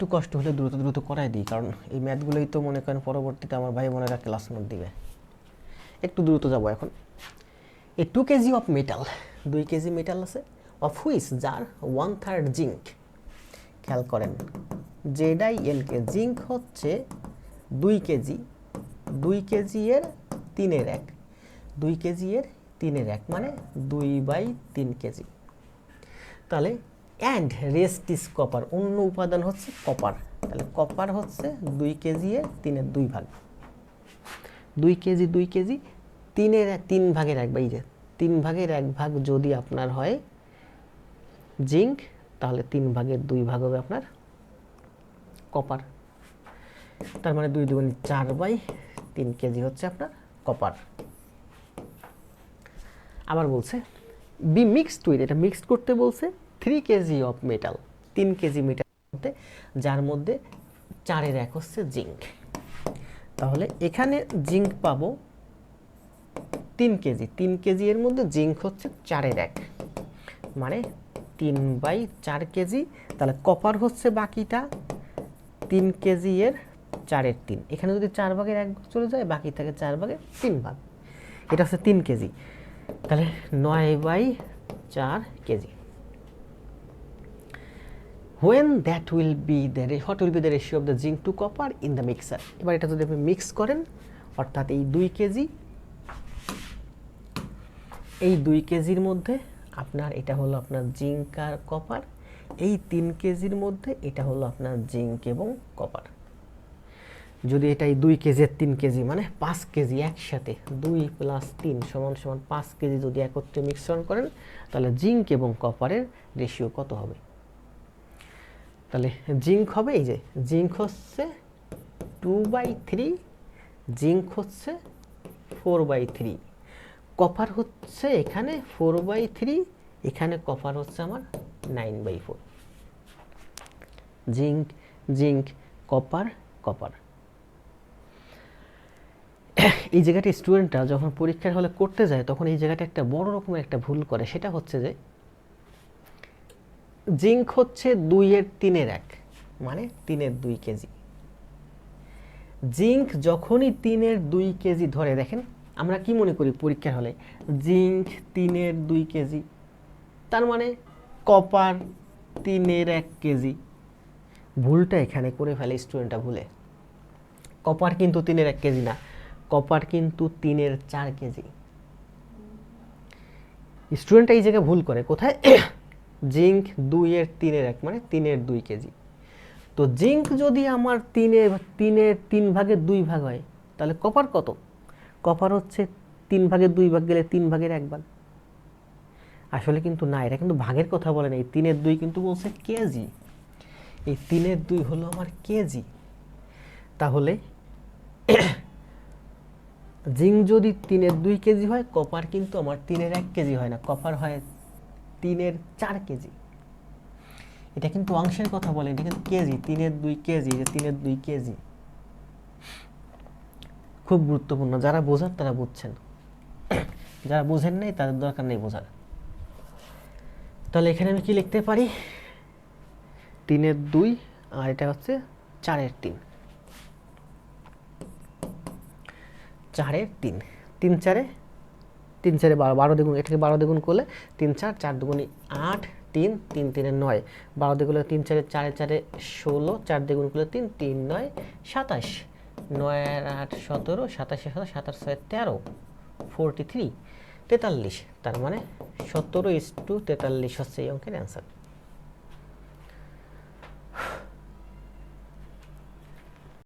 একটু কষ্ট হলে দ্রুত দ্রুত করাই দিই, কারণ এই ম্যাথগুলোই তো মনে করেন পরবর্তীতে আমার ভাই বোনেরা ক্লাস নোট দিবে। একটু দ্রুত যাব এখন। A two KG of metal দুই কেজি মেটাল আছে অফ হুইস যার ওয়ান থার্ড জিঙ্ক খেয়াল করেন জেডাই এলকে জিঙ্ক হচ্ছে দুই কেজি দুই কেজি এর তিনের এক। দুই কেজি এর তিনের এক মানে দুই বাই তিন কেজি তাহলে অ্যান্ড রেস্ট ইস কপার অন্য উপাদান হচ্ছে কপার তাহলে কপার হচ্ছে দুই কেজি এর তিনের দুই ভাগ। দুই কেজি দুই কেজি, তিনের তিন ভাগের এক বা এই তিন ভাগের এক ভাগ যদি আপনার হয় জিঙ্ক, তাহলে তিন ভাগের দুই ভাগ হবে আপনার কপার তার মানে দুই দুগুণ চার বাই তিন কেজি হচ্ছে আপনার কপার আবার বলছে বি মিক্সড উইথ এটা মিক্সড করতে বলছে থ্রি কেজি অফ মেটাল তিন কেজি মেটাল মধ্যে, যার মধ্যে চারের এক হচ্ছে জিঙ্ক তাহলে এখানে জিঙ্ক পাবো তিন কেজি তিন কেজি এর মধ্যে জিঙ্ক হচ্ছে চারের এক। মানে তিন বাই চার কেজি তাহলে কপার হচ্ছে বাকিটা, তিন কেজি এর চারের তিন। এখানে যদি চার ভাগের এক ভাগ চলে যায়, বাকি থাকে চার ভাগের তিন ভাগ। এটা হচ্ছে তিন কেজি তাহলে নয় বাই চার KG when that will be the what will be the ratio of the zinc to copper in the mixture এবার এটা যদি আপনি মিক্স করেন, অর্থাৎ এই দুই কেজি এই দুই কেজির মধ্যে আপনার এটা হলো আপনার জিঙ্ক আর কপার এই তিন কেজির মধ্যে এটা হলো আপনার জিঙ্ক এবং কপার যদি এটা এই দুই কেজি আর তিন কেজি মানে পাঁচ কেজি একসাথে, দুই প্লাস তিন সমান সমান পাঁচ কেজি যদি একত্রে মিশ্রণ করেন, তাহলে জিঙ্ক এবং কপারের রেশিও কত হবে? তাহলে জিঙ্ক হবে এই যে, জিঙ্ক হচ্ছে টু বাই থ্রি জিঙ্ক হচ্ছে ফোর বাই থ্রি কপার হচ্ছে এখানে ফোর বাই থ্রি এখানে কপার হচ্ছে আমার nine by four zinc zinc copper copper এই জায়গাটা স্টুডেন্টরা যখন পরীক্ষার হলে করতে যায়, তখন এই জায়গাটা একটা বড় রকমের একটা ভুল করে। সেটা হচ্ছে যে জিঙ্ক হচ্ছে দুইয়ের তিনের এক মানে তিনের দুই কেজি। জিঙ্ক যখনই তিনের দুই কেজি ধরে, দেখেন আমরা কি মনে করি পরীক্ষার হলে? জিঙ্ক তিনের দুই কেজি, তার মানে কপার তিনের এক কেজি। ভুলটা এখানে করে ফেলে স্টুডেন্টটা ভুলে। কপার কিন্তু তিনের এক কেজি না, কপার কিন্তু তিনের চার কেজি। স্টুডেন্টটা এই জায়গায় ভুল করে, কোথায়? জিঙ্ক দুইয়ের তিনের এক মানে তিনের দুই কেজি। তো জিঙ্ক যদি আমার তিনের তিনের তিন ভাগের দুই ভাগ হয়, তাহলে কপার কত? কপার হচ্ছে তিন ভাগের দুই ভাগ গেলে তিন ভাগের এক ভাগ। আসলে কিন্তু না এটা কিন্তু ভাগের কথা বলে না। এই তিনের দুই কিন্তু বলছে কেজি। এই তিনের দুই হলো আমার কেজি। তাহলে জিঙ্ক যদি তিনের দুই কেজি হয়, কপার কিন্তু আমার তিনের এক কেজি হয় না। কপার হয় তিনের চার কেজি। এটা কিন্তু অংশের কথা বলে, এটা কিন্তু কেজি, তিনের দুই কেজি তিনের দুই কেজি। খুব গুরুত্বপূর্ণ, যারা বোঝার তারা বুঝছেন। যারা বোঝেন নাই, তাদের দরকার নেই বোঝার। তাহলে এখানে আমি কি লিখতে পারি? তিনের দুই, আর এটা হচ্ছে চারের তিন। চারের তিন। তিন চারে তিন চারে বারো বারো দ্বিগুণ, এটাকে বারো দ্বিগুণ করলে তিন চার চার দুগুণে আট, তিন তিন তিনে নয়। বারো দ্বিগুণে তিন চারে চারে চারে ষোলো, চার দ্বিগুণ করলে তিন তিন নয়, সাতাশ। নয় আট সতেরো, সাতাশে সাতাশ সাতাশ ছয় তেরো ফোরটি থ্রি তেতাল্লিশ। তার মানে সতেরো ইস টু তেতাল্লিশ হচ্ছে এই অঙ্কের অ্যান্সার